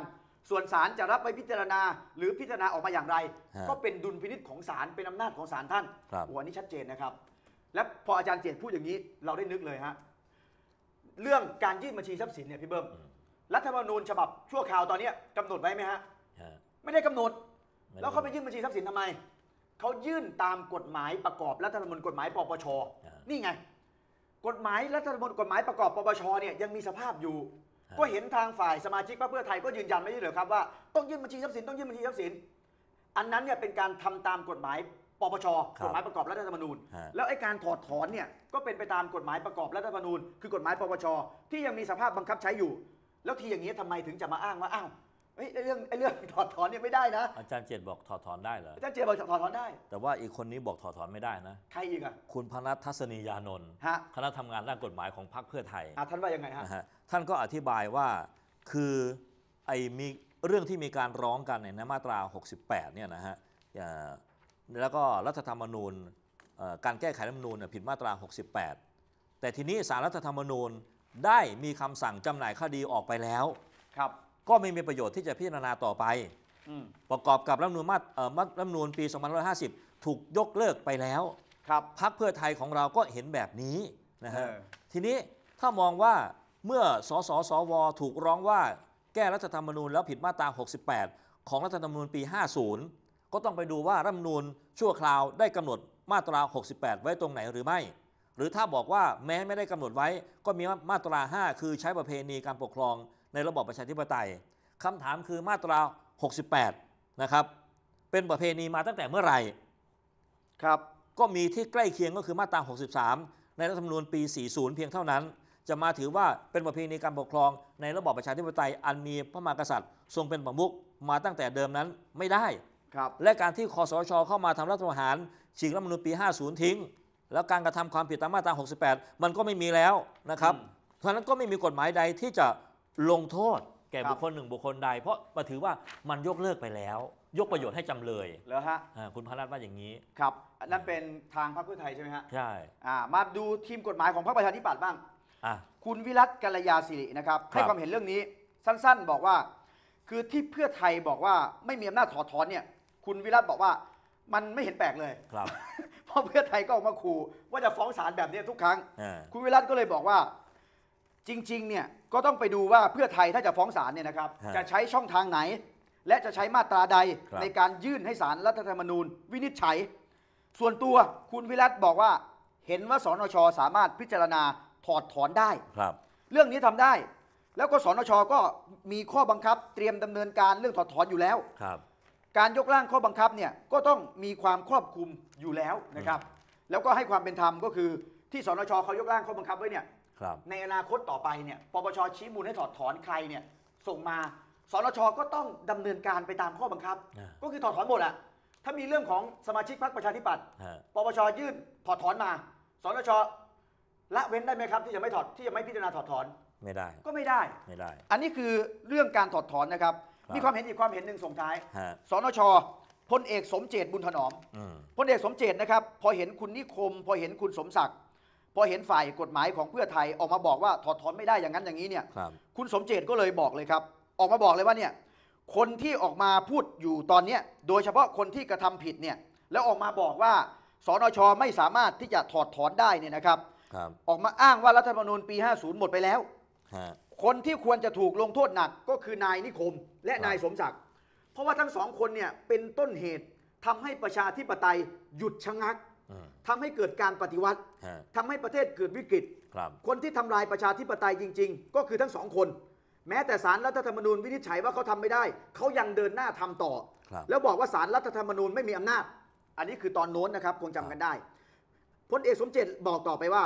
Speaker 1: ส่วนศาลจะรับไว้พิจารณาหรือพิจารณาออกมาอย่างไร
Speaker 2: ฮะ
Speaker 1: ก็เป็นดุลพินิษของศาลเป็นอำนาจของศาลท่าน
Speaker 2: ครับ
Speaker 1: โอ้อันนี้ชัดเจนนะครับ และพออาจารย์เจตพูดอย่างนี้เราได้นึกเลยฮะเรื่องการยื่นบัญชีทรัพย์สินเนี่ยพี่เบิ้ม
Speaker 2: อืม
Speaker 1: รัฐธรรมนูญฉบับชั่วคราวตอนเนี้ยกำหนดไว้ไหมฮะ
Speaker 2: ฮะ
Speaker 1: ไม่ได้กำหนด
Speaker 2: ม่
Speaker 1: แล้วเขาไปยื่นบัญชีทรัพย์สินทำไม เขายื่นตามกฎหมายประกอบรัฐธรรมนูญกฎหมายปปช
Speaker 2: อ่า
Speaker 1: นี่ไง กฎหมายรัฐธรรมนูญกฎหมายประกอบปปชเนี่ยยังมีสภาพอยู่
Speaker 2: ฮะ
Speaker 1: ก็เห็นทางฝ่ายสมาชิกพรรคเพื่อไทยก็ยืนยันไม่ใช่เหรอครับว่าต้องยื่นบัญชีทรัพย์สินต้องยื่นบัญชีทรัพย์สิน อันนั้นเนี่ยเป็นการทำตามกฎหมายปปช
Speaker 2: ครับ
Speaker 1: กฎหมายประกอบรัฐธรรมนูญ
Speaker 2: ฮะ
Speaker 1: แล้วไอ้การถอดถอนเนี่ยก็เป็นไปตามกฎหมายประกอบรัฐธรรมนูญ คือกฎหมายปปชที่ยังมีสภาพบังคับใช้อยู่ แล้วทีอย่างนี้ทำไมถึงจะมาอ้างว่าอ้าว เฮ้ยไอ้เรื่องไอ้เรื่องถอดถอนเนี่ยไม่ได้นะ
Speaker 2: อาจารย์เจตบอกถอดถอนได้เหรอ
Speaker 1: อาจารย์เจบอกถอดถอนได้
Speaker 2: แต่ว่าอีกคนนี้บอกถอดถอนไม่ได้นะ
Speaker 1: ใครอีกอะ
Speaker 2: คุณพนัททัศนียานนท์
Speaker 1: ฮะ
Speaker 2: คณะทำงานด้านกฎหมายของพรรคเพื่อไทย
Speaker 1: อะท่านว่ายังไงฮะ
Speaker 2: นะฮะท่านก็อธิบายว่าคือไอ้มีเรื่องที่มีการร้องกันในยในมาตรา 68 เนี่ยนะฮะอ่าแล้วก็รัฐธรรมนูญเอ่อการแก้ไขรัฐธรรมนูญเนี่ยผิดมาตรา 68 แต่ทีนี้สารรัฐธรรมนูญได้มีคำสั่งจำหน่ายคดีออกไปแล้ว
Speaker 1: ครับ
Speaker 2: ก็ไม่มีประโยชน์ที่จะพิจารณาต่อไป
Speaker 1: อืม
Speaker 2: ประกอบกับรัฐธรรมนูญมาตรเอ่อรัฐธรรมนูญปี2550 ถูกยกเลิกไปแล้ว
Speaker 1: ครับ
Speaker 2: พักเพื่อไทยของเราก็เห็นแบบนี้นะฮะ
Speaker 1: เออ
Speaker 2: ทีนี้ถ้ามองว่าเมื่อสสสว ถูกร้องว่าแก้รัฐธรรมนูญแล้วผิดมาตรา 68 ของรัฐธรรมนูญปี 50 ก็ต้องไปดูว่ารัฐธรรมนูญชั่วคราวได้กำหนดมาตรา 68 ไว้ตรงไหนหรือไม่ หรือถ้าบอกว่าแม้ไม่ได้กำหนดไว้ก็มีมาตรา 5 คือใช้ประเพณีการปกครอง ในระบอบประชาธิปไตยคำถามคือมาตรา 68 นะครับ เป็นประเพณีมาตั้งแต่เมื่อไหร่
Speaker 1: ครับ
Speaker 2: ก็มีที่ใกล้เคียงก็คือมาตรา 63 ในรัฐธรรมนูญปี 40 เพียงเท่านั้น จะมาถือว่าเป็นประเพณีการปกครอง ในระบอบประชาธิปไตยอันมีพระมหากษัตริย์ ทรงเป็นประมุขมาตั้งแต่เดิมนั้นไม่ได้
Speaker 1: ครับ
Speaker 2: และการที่คอสชเข้ามาทำรัฐประหารฉีกรัฐธรรมนูญปี 50 ทิ้ง แล้วการกระทำความผิดตามมาตรา 68 มันก็ไม่มีแล้วนะครับ
Speaker 1: อืม
Speaker 2: เพราะฉะนั้นก็ไม่มีกฎหมายใดที่จะ ลงโทษแก่
Speaker 1: ครับ
Speaker 2: บุคคลหนึ่งบุคคลใด เพราะมาถือว่ามันยกเลิกไปแล้ว ยกประโยชน์ให้จำเลย
Speaker 1: เหรอฮะ
Speaker 2: อ่าคุณพนัทว่าอย่างนี้
Speaker 1: ครับอันนั้นเป็นทางพรรคเพื่อไทยใช่ไหมฮะ
Speaker 2: ใช่
Speaker 1: อ่ามาดูทีมกฎหมายของพรรคประชาธิปัตย์บ้าง
Speaker 2: อะ
Speaker 1: คุณวิรัตกัลยาสิรินะครับ
Speaker 2: ครับ
Speaker 1: ให้ความเห็นเรื่องนี้สั้นๆ บอกว่า คือที่เพื่อไทยบอกว่าไม่มีอำนาจถอดถอนเนี่ยคุณวิรัตบอกว่ามันไม่เห็นแปลกเลย
Speaker 2: ครับ
Speaker 1: เพราะเพื่อไทยก็ออกมาขู่ว่าจะฟ้องศาลแบบนี้ทุกครั้ง
Speaker 2: อ่า
Speaker 1: คุณวิรัตก็เลยบอกว่าจริง ๆ เนี่ย ก็ต้องไปดูว่าเพื่อไทยถ้าจะฟ้องศาลเนี่ยนะครับ
Speaker 2: ฮะ
Speaker 1: จะใช้ช่องทางไหน และจะใช้มาตราใด
Speaker 2: ครับ
Speaker 1: ในการยื่นให้ศาลรัฐธรรมนูญ วินิจฉัย ส่วนตัวคุณวิรัตบอกว่า เห็นว่าสนชสามารถพิจารณาถอดถอนได้
Speaker 2: ครับ
Speaker 1: เรื่องนี้ทำได้ แล้วก็สนชก็มีข้อบังคับเตรียมดำเนินการเรื่องถอดถอนอยู่แล้ว
Speaker 2: ครับ
Speaker 1: การยกร่างข้อบังคับเนี่ยก็ต้องมีความครอบคลุมอยู่แล้วนะครับ แล้วก็ให้ความเป็นธรรมก็คือที่สนชเขายกร่างข้อบังคับไว้เนี่ย
Speaker 2: ครับ
Speaker 1: ในอนาคตต่อไปเนี่ยปปชชี้มูลให้ถอดถอนใครเนี่ยส่งมาสนชก็ต้องดำเนินการไปตามข้อบังคับ
Speaker 2: อ่า
Speaker 1: ก็คือถอดถอนหมดอะถ้ามีเรื่องของสมาชิกพรรคประชาธิปัตย์
Speaker 2: ฮะ
Speaker 1: ปปชยื่นถอดถอนมาสนชละเว้นได้ไหมครับ ที่จะไม่ถอดที่จะไม่พิจารณาถอดถอน
Speaker 2: ไม่ได้
Speaker 1: ก็ไม่ได้
Speaker 2: ไม่ได้
Speaker 1: อันนี้คือเรื่องการถอดถอนนะครับ
Speaker 2: ครับ
Speaker 1: มีความเห็นอีกความเห็นหนึ่งส่งท้าย
Speaker 2: ฮะ
Speaker 1: สนชพลเอกสมเจตบุญถนอม
Speaker 2: อืม
Speaker 1: พลเอกสมเจตนะครับ พอเห็นคุณนิคม พอเห็นคุณสมศักดิ์ พอเห็นฝ่ายกฎหมายของเพื่อไทยออกมาบอกว่าถอดถอนไม่ได้อย่างนั้นอย่างนี้เนี่ย
Speaker 2: ครับ
Speaker 1: คุณสมเจตก็เลยบอกเลยครับ ออกมาบอกเลยว่าเนี่ยคนที่ออกมาพูดอยู่ตอนเนี้ยโดยเฉพาะคนที่กระทำผิดเนี่ยแล้วออกมาบอกว่าสนชไม่สามารถที่จะถอดถอนได้เนี่ยนะครับ
Speaker 2: ครับ
Speaker 1: ออกมาอ้างว่ารัฐธรรมนูญปี 50 หมดไปแล้ว
Speaker 2: ฮะ
Speaker 1: คนที่ควรจะถูกลงโทษหนักก็คือนายนิคม และ
Speaker 2: ครับ
Speaker 1: นายสมศักดิ์เพราะว่าทั้งสองคนเนี่ยเป็นต้นเหตุทำให้ประชาธิปไตยหยุดชะงัก
Speaker 2: อืม
Speaker 1: ทำให้เกิดการปฏิวัติ
Speaker 2: ฮะ
Speaker 1: ทำให้ประเทศเกิดวิกฤต
Speaker 2: ครับ
Speaker 1: คนที่ทำลายประชาธิปไตยจริง ๆ ก็คือทั้งสองคน แม้แต่สารรัฐธรรมนูญวินิจฉัยว่าเขาทำไม่ได้ เขายังเดินหน้าทำต่อ
Speaker 2: ครับ
Speaker 1: แล้วบอกว่าสารรัฐธรรมนูญไม่มีอำนาจ อันนี้คือตอนโน้นนะครับคงจำกันได้พลเอกสมเจตบอกต่อไปว่า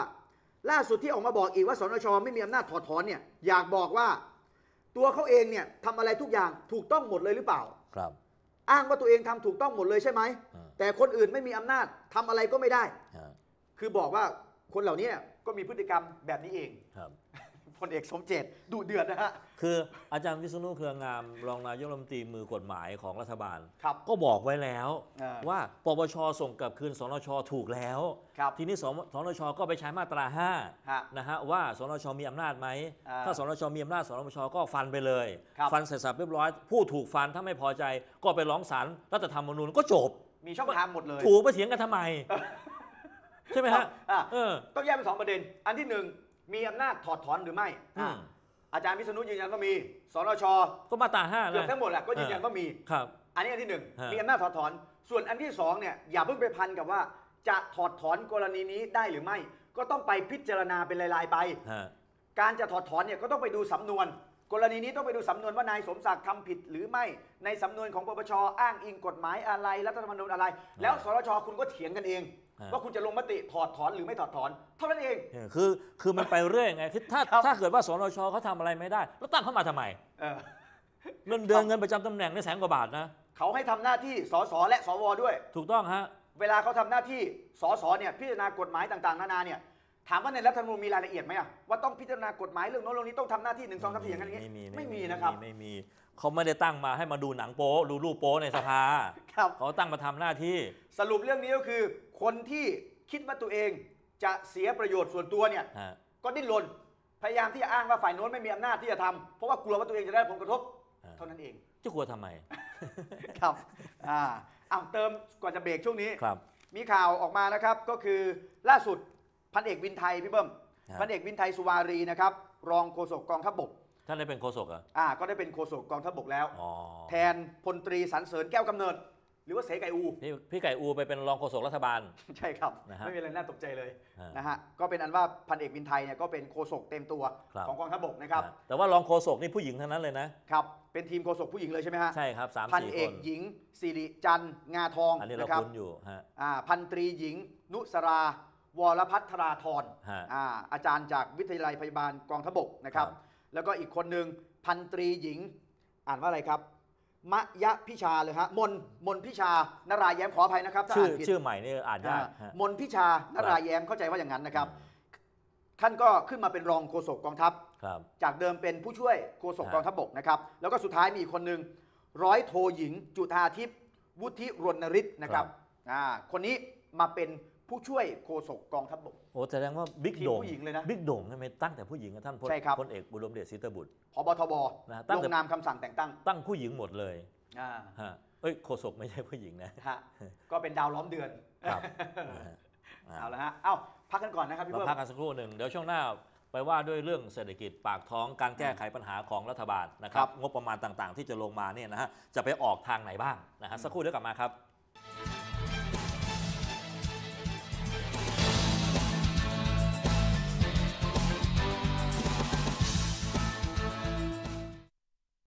Speaker 1: ล่าสุดที่ออกมาบอกอีกว่าสนชไม่มีอำนาจถอดถอนเนี่ยอยากบอกว่า ตัวเขาเองเนี่ยทำอะไรทุกอย่างถูกต้องหมดเลยหรือเปล่า
Speaker 2: ครับ
Speaker 1: อ้างว่าตัวเองทำถูกต้องหมดเลยใช่ไหม
Speaker 2: อืม
Speaker 1: แต่คนอื่นไม่มีอำนาจทำอะไรก็ไม่ได้
Speaker 2: ฮะ
Speaker 1: คือบอกว่าคนเหล่านี้ก็มีพฤติกรรมแบบนี้เอง
Speaker 2: ครับ
Speaker 1: พลเอกสมเจตดุเดือดนะฮะ
Speaker 2: คืออาจารย์วิษณุเครืองามรองนายกรัฐมนตรีมือกฎหมายของรัฐบาล
Speaker 1: ครับ
Speaker 2: ก็บอกไว้แล้ว
Speaker 1: อ่า
Speaker 2: ว่าปปชส่งกลับคืนสนชถูกแล้ว
Speaker 1: ครับ
Speaker 2: ทีนี้สสนชก็ไปใช้มาตรา
Speaker 1: ฮะ
Speaker 2: 5นะฮะว่าสนชมีอำนาจไหม
Speaker 1: อ่า
Speaker 2: ถ้าสนชมีอำนาจสนชก็ฟันไปเลย
Speaker 1: ครับ
Speaker 2: ฟันเสร็จสับเรียบร้อย ผู้ถูกฟันถ้าไม่พอใจก็ไปร้องศาลรัฐธรรมนูญก็จบ
Speaker 1: มีช่องทางหมดเลย
Speaker 2: ถูกไปเถียงกันทำไม ใช่ไหมฮะ
Speaker 1: อะ
Speaker 2: เออ
Speaker 1: ต้องแยกเป็นสองประเด็น อันที่หนึ่ง มีอำนาจถอดถอนหรือไม่
Speaker 2: อืม
Speaker 1: อะอาจารย์วิษณุยืนยันว่ามีสนช
Speaker 2: ก็มาตราห้า
Speaker 1: เกือบ
Speaker 2: นะ
Speaker 1: ทั้งหมดแหละก็ยืนยันว่ามี
Speaker 2: ครับ
Speaker 1: อันนี้อันที่หนึ่ง
Speaker 2: ฮะ
Speaker 1: มีอำนาจถอดถอน ส่วนอันที่สองเนี่ยอย่าเพิ่งไปพันกับว่า จะถอดถอนกรณีนี้ได้หรือไม่ ก็ต้องไปพิจารณาเป็นรายๆไป
Speaker 2: ฮะ
Speaker 1: การจะถอดถอนเนี่ยก็ต้องไปดูสำนวน กรณีนี้ต้องไปดูสำนวนว่านายสมศักดิ์ทำผิดหรือไม่ในสำนวนของปปชอ้างอิงกฎหมายอะไรรัฐธรรมนูญอะไร แล้วสรชคุณก็เถียงกันเอง ว่าคุณจะลงมติถอดถอนหรือไม่ถอดถอนเท่านั้นเอง
Speaker 2: เออคือคือมันไปเรื่อยไงคือถ้า
Speaker 1: ครับ
Speaker 2: ถ้าเกิดว่าสนชเขาทำอะไรไม่ได้ แล้วตั้งเข้ามาทำไม
Speaker 1: เออ
Speaker 2: เงินเดือนเงินประจำตำแหน่งในแสนกว่าบาทนะ
Speaker 1: เขาให้ทำหน้าที่สสและสวด้วย
Speaker 2: ถูกต้องฮะ
Speaker 1: เวลาเขาทำหน้าที่สสเนี่ยพิจารณากฎหมายต่างๆ นานาเนี่ยถามว่าในรัฐธรรมนูญมีรายละเอียดไหมอะว่าต้องพิจารณากฎหมายเรื่องโน้นเรื่องนี้ต้องทำหน้าที่หนึ่งสองสามสี่อย่างนั้นอย่าง
Speaker 2: ไม่มี
Speaker 1: นี้ไม่มีนะครับ
Speaker 2: ไม่มีเขาไม่ได้ตั้งมาให้มาดูหนังโป๊ดูรูปโป๊ในสภา
Speaker 1: ครับ
Speaker 2: เขาตั้งมาทำหน้าที่
Speaker 1: สรุปเรื่องนี้ก็คือ คนที่คิดว่าตัวเองจะเสียประโยชน์ส่วนตัวเนี่ย
Speaker 2: ฮะ
Speaker 1: ก็ดิ้นรนพยายามที่จะอ้างว่าฝ่ายโน้นไม่มีอำนาจที่จะทำเพราะว่ากลัวว่าตัวเองจะได้รับผลกระทบ
Speaker 2: อ่า
Speaker 1: เท่านั้นเอง
Speaker 2: จะกลัวทำไม
Speaker 1: ครับอ่าเอาเติมก่อนจะเบรกช่วงนี้
Speaker 2: ครับ
Speaker 1: มีข่าวออกมานะครับก็คือล่าสุดพันเอกวินไทยพี่เบิ้ม
Speaker 2: ครับ
Speaker 1: พันเอกวินไทยสุวารีนะครับรองโฆษกกองทัพบก
Speaker 2: ท่านได้เป็นโฆษกเหรอะ
Speaker 1: อ่าก็ได้เป็นโฆษกกองทัพบกแล้ว
Speaker 2: อ๋อ
Speaker 1: แทนพลตรีสันเสริญแก้วกำเนิด หรือว่าเสไก่อู
Speaker 2: พี่พี่ไก่อูไปเป็นรองโฆษกรัฐบาล
Speaker 1: ใช่ครับ
Speaker 2: นะฮะ
Speaker 1: ไม่มีอะไรน่าตกใจเลย
Speaker 2: ฮะ
Speaker 1: นะฮะก็เป็นอันว่าพันเอกวินไทยเนี่ยก็เป็นโฆษกเต็มตัว
Speaker 2: ครับ
Speaker 1: ของกองทัพบกนะครับ
Speaker 2: ฮะแต่ว่ารองโฆษกนี่ผู้หญิงทั้งนั้นเลยนะ
Speaker 1: ครับเป็นทีมโฆษกผู้หญิงเลยใช่ไหมฮะ
Speaker 2: ใช่ครับสาม
Speaker 1: พัน
Speaker 2: สี่
Speaker 1: เอ
Speaker 2: ค
Speaker 1: ก
Speaker 2: น
Speaker 1: หญิงสิริจันทร์งาทอง
Speaker 2: อันนี้เรา
Speaker 1: นะครับ
Speaker 2: คุ้นอยู่ฮะ
Speaker 1: อ่าพันตรีหญิง นุสราวรพัฒราธร
Speaker 2: ฮะ
Speaker 1: อ่าอาจารย์จากวิทยาลัยพยาบาลกองทัพบกนะครับ
Speaker 2: ครับ
Speaker 1: แล้วก็อีกคนหนึ่งพันตรีหญิง อ่านว่าอะไรครับ มะยะพิชาเลยฮะมนมนพิชานารายแย้มขออภัยนะครับถ้า
Speaker 2: ชื่อ
Speaker 1: อ่านผิด
Speaker 2: ชื่อใหม่นี่อ่านยาก
Speaker 1: อ่า
Speaker 2: ฮะ
Speaker 1: มนพิชานารายแย้มเข้าใจว่าอย่างนั้นนะครับ
Speaker 2: อืม
Speaker 1: ท่านก็ขึ้นมาเป็นรองโฆษกกองทัพ
Speaker 2: ครับ
Speaker 1: จากเดิมเป็นผู้ช่วยโฆษก
Speaker 2: ฮะ
Speaker 1: กองทัพบกนะครับ แล้วก็สุดท้ายมีอีกคนหนึ่งร้อยโทหญิง จุธาทิพย์วุฒิรณฤทธิ์นะครับอ่าคนนี้มาเป็น ผู้ช่วยโฆษกกองทัพบก
Speaker 2: โอ้แสดงว่าบิ๊ก
Speaker 1: ทีม
Speaker 2: โด่ง
Speaker 1: ผู้หญิงเลยนะ
Speaker 2: บิ๊กโด่งทำไมตั้งแต่ผู้หญิงอะท่านพล
Speaker 1: ใช่ครับ
Speaker 2: พลเอกบุรมเดชศรีตบุตร
Speaker 1: พบทบ
Speaker 2: นะตั้ง
Speaker 1: ล
Speaker 2: แต่
Speaker 1: งนามคำสั่งแต่งตั้ง
Speaker 2: ตั้งผู้หญิงหมดเลย
Speaker 1: อ่า
Speaker 2: ฮะเอ้ยโฆษกไม่ใช่ผู้หญิงนะ
Speaker 1: ฮะก็เป็นดาวล้อมเดือน
Speaker 2: ครับนะฮะอ่า
Speaker 1: เอาละฮะเอ้าพักกันก่อนนะครับพี่
Speaker 2: เรา
Speaker 1: เบิ้ม
Speaker 2: พักกันสักครู่หนึ่งเดี๋ยวช่วงหน้าไปว่าด้วยเรื่องเศรษฐกิจปากท้องการแก้ไขปัญหาของรัฐบาลนะครับงบประมาณต่างๆ ที่จะลงมาเนี่ยนะฮะจะไปออกทางไหนบ้างนะฮะสักครู่เดี๋ยวกลับมาครับ